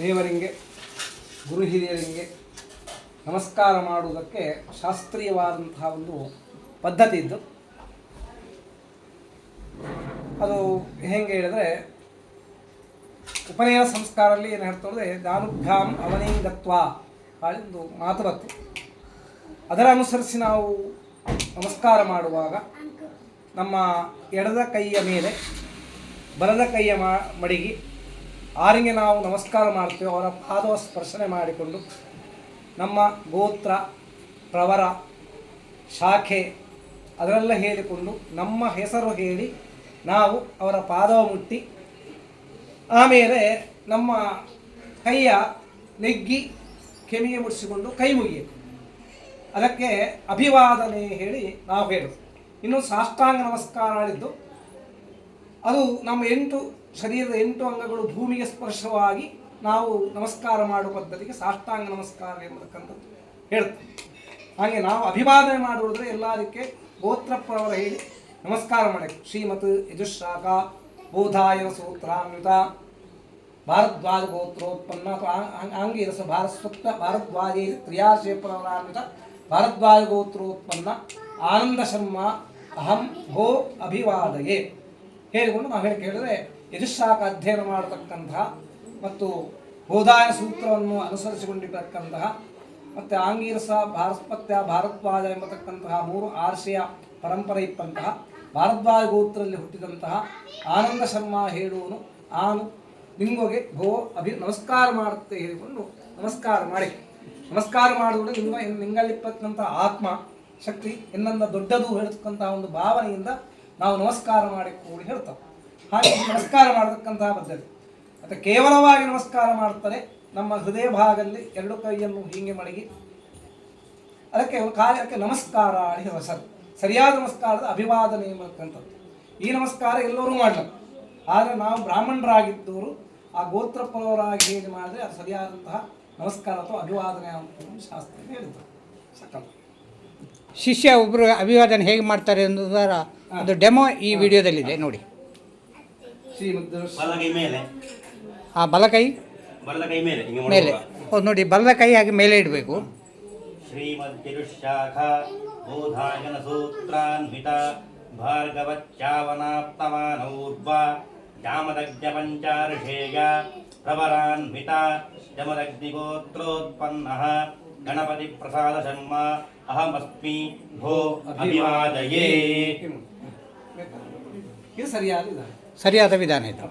ದೇವರಿಗೆ, ಗುರು ಹಿರಿಯರಿಗೆ ನಮಸ್ಕಾರ ಮಾಡುವುದಕ್ಕೆ ಶಾಸ್ತ್ರೀಯವಾದಂತಹ ಒಂದು ಪದ್ಧತಿ ಇದ್ದು, ಅದು ಹೆಂಗೆ ಹೇಳಿದ್ರೆ, ಉಪನಯನ ಸಂಸ್ಕಾರದಲ್ಲಿ ಏನು ಹೇಳ್ತಾರೆ ದಾನುಭ್ಯಾಮ್ ಅವನಿಂಗತ್ವ ಒಂದು ಮಾತು ಬರ್ತದೆ ಅದರ ಅನುಸರಿಸಿ ನಾವು ನಮಸ್ಕಾರ ಮಾಡುವಾಗ ನಮ್ಮ ಎಡದ ಕೈಯ ಮೇಲೆ, ಬಲದ ಕೈಯ ಮಡಿಗಿ ಆರಿಗೆ ನಾವು ನಮಸ್ಕಾರ ಮಾಡ್ತೇವೆ. ಅವರ ಪಾದವ ಸ್ಪರ್ಶನೆ ಮಾಡಿಕೊಂಡು ನಮ್ಮ ಗೋತ್ರ, ಪ್ರವರ, ಶಾಖೆ ಅದರೆಲ್ಲ ಹೇಳಿಕೊಂಡು ನಮ್ಮ ಹೆಸರು ಹೇಳಿ ನಾವು ಅವರ ಪಾದವ ಮುಟ್ಟಿ, ಆಮೇಲೆ ನಮ್ಮ ಕೈಯ ನೆಗ್ಗಿ ಕೆಮಿಗೆ ಮುಡಿಸಿಕೊಂಡು ಕೈ ಮುಗಿಯಬೇಕು. ಅದಕ್ಕೆ ಅಭಿವಾದನೆ ಹೇಳಿ ನಾವು ಹೇಳೋದು. ಇನ್ನು ಸಾಷ್ಟಾಂಗ ನಮಸ್ಕಾರ ಆಡಿದ್ದು ಅದು ನಮ್ಮ ಎಂಟು ಶರೀರದ ಎಂಟು ಅಂಗಗಳು ಭೂಮಿಗೆ ಸ್ಪರ್ಶವಾಗಿ ನಾವು ನಮಸ್ಕಾರ ಮಾಡುವ ಪದ್ಧತಿಗೆ ಸಾಷ್ಟಾಂಗ ನಮಸ್ಕಾರ ಎಂಬತಕ್ಕಂಥದ್ದು ಹೇಳುತ್ತೆ ಹಾಗೆ ನಾವು ಅಭಿವಾದನೆ ಮಾಡುವುದ್ರೆ ಎಲ್ಲದಕ್ಕೆ ಗೋತ್ರಪ್ಪರವರ ಹೇಳಿ ನಮಸ್ಕಾರ ಮಾಡಬೇಕು. ಶ್ರೀಮತ್ ಯಜುಶಾಖ ಬೋಧಾಯ ಸೂತ್ರಾನ್ವಿತ ಭಾರದ್ವಾಜ ಗೋತ್ರೋತ್ಪನ್ನ ಅಥವಾ ಅಂಗೀರಸ ಭಾರಸ್ವತ್ತ ಭಾರದ್ವಾಜೇ ಕ್ರಿಯಾಶೇಪರಾನ್ವಿತ ಭಾರದ್ವಾಜ ಗೋತ್ರೋತ್ಪನ್ನ ಆನಂದ ಶರ್ಮ ಅಹಂ ಭೋ ಅಭಿವಾದಯೇ. ಹೇಳಿಕೊಂಡು ನಾವು ಹೇಳಿ ಕೇಳಿದ್ರೆ ಯಜುಶಾಖ ಅಧ್ಯಯನ ಮಾಡತಕ್ಕಂತಹ ಮತ್ತು ಬೋಧಾಯ ಸೂತ್ರವನ್ನು ಅನುಸರಿಸಿಕೊಂಡಿರತಕ್ಕಂತಹ ಮತ್ತು ಆಂಗೀರಸ, ಭಾರಸ್ಪತ್ಯ, ಭಾರದ್ವಾಜ ಎಂಬತಕ್ಕಂತಹ ಮೂರು ಆರ್ಷೆಯ ಪರಂಪರೆ ಇಪ್ಪಂತಹ ಭಾರದ್ವಾಜ ಗೋತ್ರದಲ್ಲಿ ಹುಟ್ಟಿದಂತಹ ಆನಂದ ಶರ್ಮ ಹೇಳುವನು. ಆನು ನಿಂಗೋಗೆ ಭೋ ಅಭಿ ನಮಸ್ಕಾರ ಮಾಡುತ್ತೆ ಹೇಳಿಕೊಂಡು ನಮಸ್ಕಾರ ಮಾಡಿ. ನಮಸ್ಕಾರ ಮಾಡುವುದು ನಿಮ್ಮ ನಿಂಗಲ್ಲಿಪ್ಪತ್ತಂತಹ ಆತ್ಮ ಶಕ್ತಿ ಎನ್ನ ದೊಡ್ಡದು ಹೇಳ್ತಕ್ಕಂತಹ ಒಂದು ಭಾವನೆಯಿಂದ ನಾವು ನಮಸ್ಕಾರ ಮಾಡಿ ಕೂಡಿ ಹೇಳ್ತಾವೆ ಹಾಗೆ ನಮಸ್ಕಾರ ಮಾಡತಕ್ಕಂತಹ ಪದ್ಧತಿ. ಮತ್ತು ಕೇವಲವಾಗಿ ನಮಸ್ಕಾರ ಮಾಡ್ತಾರೆ ನಮ್ಮ ಹೃದಯ ಭಾಗದಲ್ಲಿ ಎರಡು ಕೈಯನ್ನು ಹೀಗೆ ಮಡಗಿ ಅದಕ್ಕೆ ಕಾರ್ಯಕ್ಕೆ ನಮಸ್ಕಾರ ಅಂತ ಹೆಸರು ಸರಿಯಾದ ನಮಸ್ಕಾರದ ಅಭಿವಾದನೆ ಎಂಬತಕ್ಕಂಥದ್ದು ಈ ನಮಸ್ಕಾರ ಎಲ್ಲರೂ ಮಾಡಲ್ಲ ಆದರೆ ನಾವು ಬ್ರಾಹ್ಮಣರಾಗಿದ್ದವರು ಆ ಗೋತ್ರಪರವರಾಗಿ ಹೇಗೆ ಮಾಡಿದ್ರೆ ಅದು ಸರಿಯಾದಂತಹ ನಮಸ್ಕಾರ ಅಥವಾ ಅಭಿವಾದನೆ ಅಂತ ಶಾಸ್ತ್ರ ಹೇಳಿದ್ರು. ಸಕಲ. ಶಿಷ್ಯ ಒಬ್ಬರು ಅಭಿವಾದನೆ ಹೇಗೆ ಮಾಡ್ತಾರೆ ಅನ್ನೋದರ ಒಂದು ಡೆಮೋ ಈ ವಿಡಿಯೋದಲ್ಲಿದೆ ನೋಡಿ. ಶ್ರೀಮದ್ ಬಲಗೈ ಮೇಲೆ. ಆ ಬಲಕೈ? ಬಲದ ಕೈ ಮೇಲೆ ಹಿಂಗೆ ಮೇಲೆ. ಮಾಡುವಾಗ ಹೌದು ನೋಡಿ ಬಲದ ಕೈ ಹಾಗೆ ಮೇಲೆ ಇಡಬೇಕು. ಶ್ರೀಮದ್ಯಜುಶಾಖ ಬೋಧಾಯನ ಸೂತ್ರಾನ್ವಿತ ಭಾರ್ಗವಚ್ಚಾವನಾಪ್ತಮಾನೌರ್ವ ಜಾಮದಗ್ಧ ಪಂಚಾರ್ಷೇಯ ಪ್ರವರಾನ್ವಿತ ಜಮದಗ್ನಿಗೋತ್ರೋತ್ಪನ್ನ ಗಣಪತಿ ಪ್ರಸಾದ ಶರ್ಮ ಅಹಮಸ್ಮಿ ಭೋ ಅಭಿವಾದಯೇ. ಇದು ಸರಿಯಾದ ವಿಧಾನ ಸರಿಯಾದ ವಿಧಾನ ಇದು